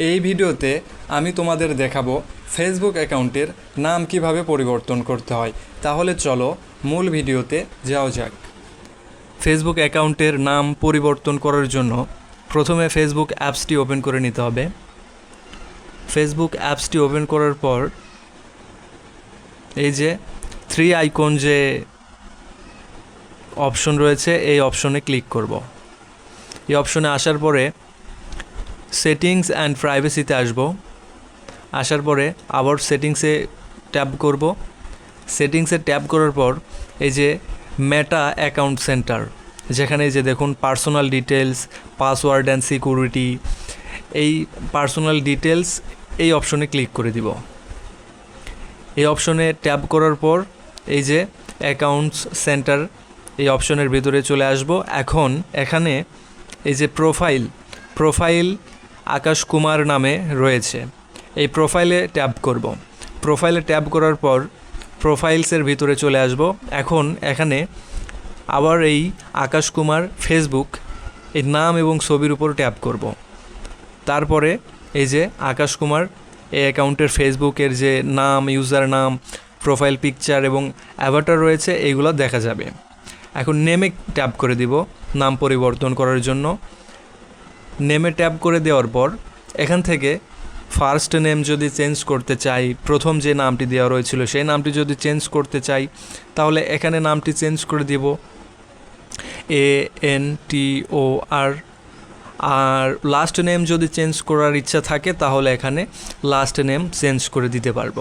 এই ভিডিওতে আমি তোমাদের দেখাবো ফেসবুক অ্যাকাউন্টের নাম কীভাবে পরিবর্তন করতে হয়। তাহলে চলো মূল ভিডিওতে যাওয়া যাক। ফেসবুক অ্যাকাউন্টের নাম পরিবর্তন করার জন্য প্রথমে ফেসবুক অ্যাপসটি ওপেন করে নিতে হবে। ফেসবুক অ্যাপসটি ওপেন করার পর এই যে থ্রি আইকন যে অপশন রয়েছে, এই অপশনে ক্লিক করব। এই অপশনে আসার পরে সেটিংস অ্যান্ড প্রাইভেসিতে আসব। আসার পরে আবার সেটিংসে ট্যাপ করব। সেটিংসে ট্যাপ করার পর এই যে মেটা অ্যাকাউন্ট সেন্টার যেখানে যে দেখুন personal details password and security এই পার্সোনাল ডিটেলস এই অপশনে ক্লিক করে দিব। এই অপশনে ট্যাপ করার পর এই যে অ্যাকাউন্টস সেন্টার এই অপশনের ভিতরে চলে আসব। এখন এখানে এই যে প্রোফাইল প্রোফাইল আকাশ কুমার নামে রয়েছে। এই প্রোফাইলে ট্যাপ করব। প্রোফাইলে ট্যাপ করার পর প্রোফাইলসের ভিতরে চলে আসব। এখন এখানে আবার এই আকাশ কুমার ফেসবুক এই নাম এবং ছবির উপর ট্যাপ করব। তারপরে এই যে আকাশ কুমার এই অ্যাকাউন্টের ফেসবুকের যে নাম ইউজার নাম প্রোফাইল পিকচার এবং অ্যাভাটার রয়েছে এইগুলো দেখা যাবে। এখন নেমে ট্যাপ করে দিব, নাম পরিবর্তন করার জন্য। নেমে ট্যাপ করে দেওয়ার পর, এখান থেকে ফার্স্ট নেম যদি চেঞ্জ করতে চাই, প্রথম যে নামটি দেওয়া রয়েছিল সেই নামটি যদি চেঞ্জ করতে চাই, তাহলে এখানে নামটি চেঞ্জ করে দিব A N T O R R last name যদি চেঞ্জ করার ইচ্ছা থাকে, তাহলে এখানে লাস্ট নেম চেঞ্জ করে দিতে পারব।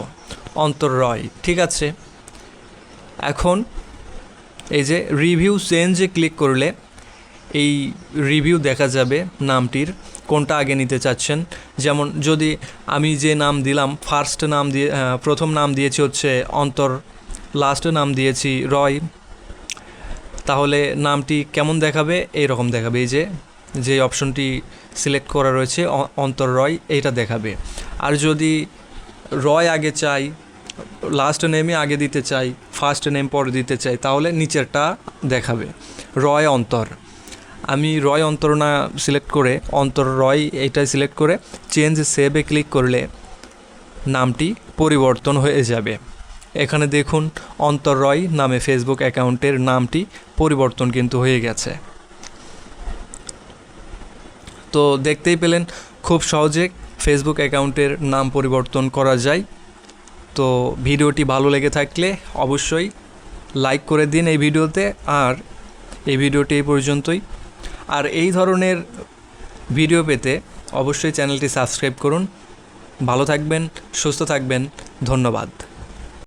অন্তর রয়, ঠিক আছে? এখন এই যে রিভিউ চেঞ্জে ক্লিক করলে এই রিভিউ দেখা যাবে নামটির, কোনটা আগে নিতে চাচ্ছেন। যেমন যদি আমি যে নাম দিলাম ফার্স্ট নাম দিয়ে প্রথম নাম দিয়েছি হচ্ছে অন্তর লাস্ট নাম দিয়েছি রয়। তাহলে নামটি কেমন দেখাবে? এই রকম দেখাবে। এই যে যে অপশনটি সিলেক্ট করা রয়েছে অন্তর রয়, এইটা দেখাবে। আর যদি রয় আগে চাই লাস্ট নেমে আগে দিতে চাই ফার্স্ট নেম পরে দিতে চাই, তাহলে নিচেরটা দেখাবে। রয় অন্তর। আমি রয় অন্তরণা সিলেক্ট করে, অন্তর রয় এইটাই সিলেক্ট করে চেঞ্জ সেভে ক্লিক করলে নামটি পরিবর্তন হয়ে যাবে। এখানে দেখুন অন্তর রয় নামে ফেসবুক অ্যাকাউন্টের নামটি পরিবর্তন কিন্তু হয়ে গেছে। তো দেখতেই পেলেন খুব সহজে ফেসবুক অ্যাকাউন্টের নাম পরিবর্তন করা যায়। তো ভিডিওটি ভালো লেগে থাকলে অবশ্যই লাইক করে দিন এই ভিডিওতে। আর এই ভিডিওটি এই পর্যন্তই। আর এই ধরনের ভিডিও পেতে অবশ্যই চ্যানেলটি সাবস্ক্রাইব করুন। ভালো থাকবেন সুস্থ থাকবেন ধন্যবাদ।